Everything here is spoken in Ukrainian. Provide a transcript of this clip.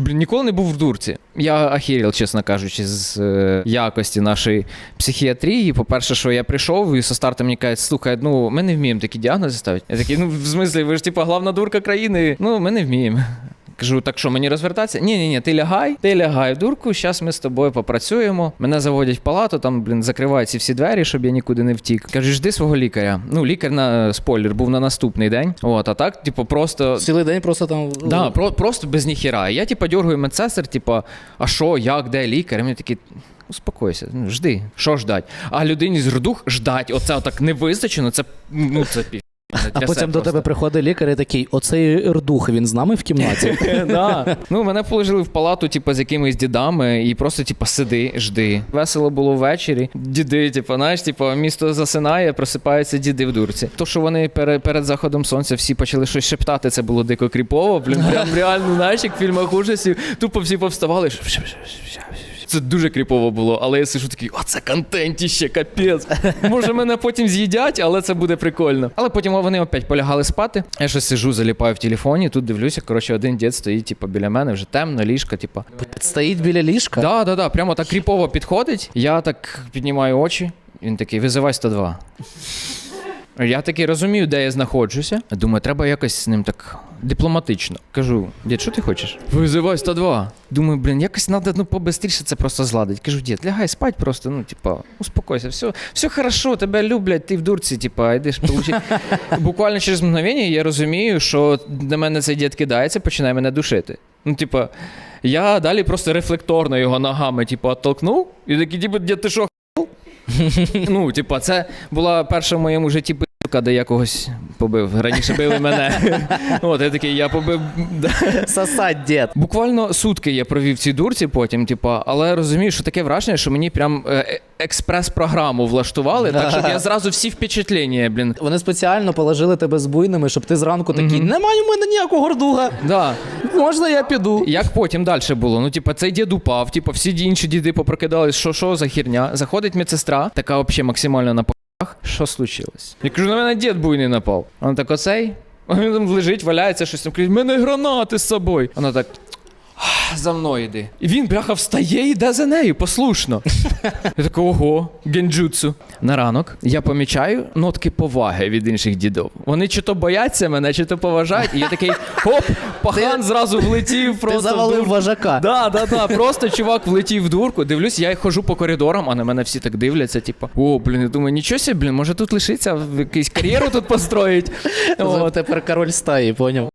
Блін, ніколи не був в дурці. Я ахіріл, чесно кажучи, з е, якості нашої психіатрії. По-перше, що я прийшов і со стартом мені кажуть, слухай, ну ми не вміємо такі діагнози ставити. Я такий, ну в смислі, ви ж типа главна дурка країни. Ну, ми не вміємо. Кажу, так що мені розвертатися? Ні, ні, ні, ти лягай, ти лягай в дурку. Зараз ми з тобою попрацюємо. Мене заводять в палату, там, блін, закривають ці всі двері, щоб я нікуди не втік. Кажуть, жди свого лікаря. Ну, лікар на спойлер був на наступний день. От, а так, типу, просто Цілий день просто там. Да, про, просто без ніхіра. Я, типа, дергаю медсестер, типа, а що, як, де лікар? І мені такі. Успокойся, ну, жди, що ждать? А людині з рдух ждать. Оце отак не визначено, це ну це пі. А потім до тебе приходить лікар і такий: оцей рдух, він з нами в кімнаті. да. Ну, мене положили в палату, типу, з якимись дідами, і просто, типу, сиди, жди. Весело було ввечері. Діди, типу, знаєш, типу, місто засинає, просипаються діди в дурці. То, що вони пере- перед заходом сонця всі почали щось шептати, це було дико кріпово. Блін, прям реально, знаєш, як в фільмах ужасів, тупо всі повставали. Це дуже кріпово було, але я сижу такий, оце контентіще, капець. Може, мене потім з'їдять, але це буде прикольно. Але потім вони опять полягали спати. Я щось сижу, заліпаю в телефоні, тут дивлюся. Коротше, один дід стоїть, типу, біля мене, вже темно, ліжко, типу. Стоїть біля ліжка. Да, да, да, прямо так кріпово підходить. Я так піднімаю очі. Він такий, визивай 102. Я такий розумію, де я знаходжуся. Думаю, треба якось з ним так дипломатично. Кажу, дід, що ти хочеш? Визивай 102. Думаю, блін, якось треба ну, побистріше це просто зладить. Кажу, дід, лягай спать просто, ну, типа, успокойся, все, все хорошо, тебе люблять, ти в дурці, типа, йдеш получи. Буквально через мгновення я розумію, що на мене цей дід кидається, починає мене душити. Ну, типа, я далі просто рефлекторно його ногами, типу, оттолкнув, і такий, типу, дід, ти що, Ну, типа, це була перша в моєму житті де я когось побив. Раніше били мене. От, я такий, я побив. Сосать дід. Буквально сутки я провів в цій дурці потім, типа, але розумію, що таке враження, що мені прям е, експрес-програму влаштували, так щоб я зразу всі впечатлення, блін. Вони спеціально положили тебе з буйними, щоб ти зранку такий, немає у мене ніякого рдуга. Да. Можна я піду? Як потім далі було? Ну, типа, цей дід упав, типа, всі інші діди попрокидались, що що за херня. Заходить медсестра, така взагалі максимально на. Що случилось? Я кажу, на мене дід буйний напав. Вона так, оцей. Він там лежить, валяється щось там. Каже, в мене гранати з собою. Вона так. «Ах, За мною йди. І він, бляха, встає і йде за нею, послушно. Я такий, ого, генджутсу. На ранок я помічаю нотки поваги від інших дідів. Вони чи то бояться мене, чи то поважають. І я такий, хоп, пахан зразу влетів просто. Ти завалив вожака. Да, да, да. Просто чувак влетів в дурку. Дивлюсь, я хожу по коридорам, а на мене всі так дивляться. Типу, о, блін, я думаю, нічого собі, блін, може тут лишиться, в якусь кар'єру тут построїть. От. Тепер король стаї, поняв?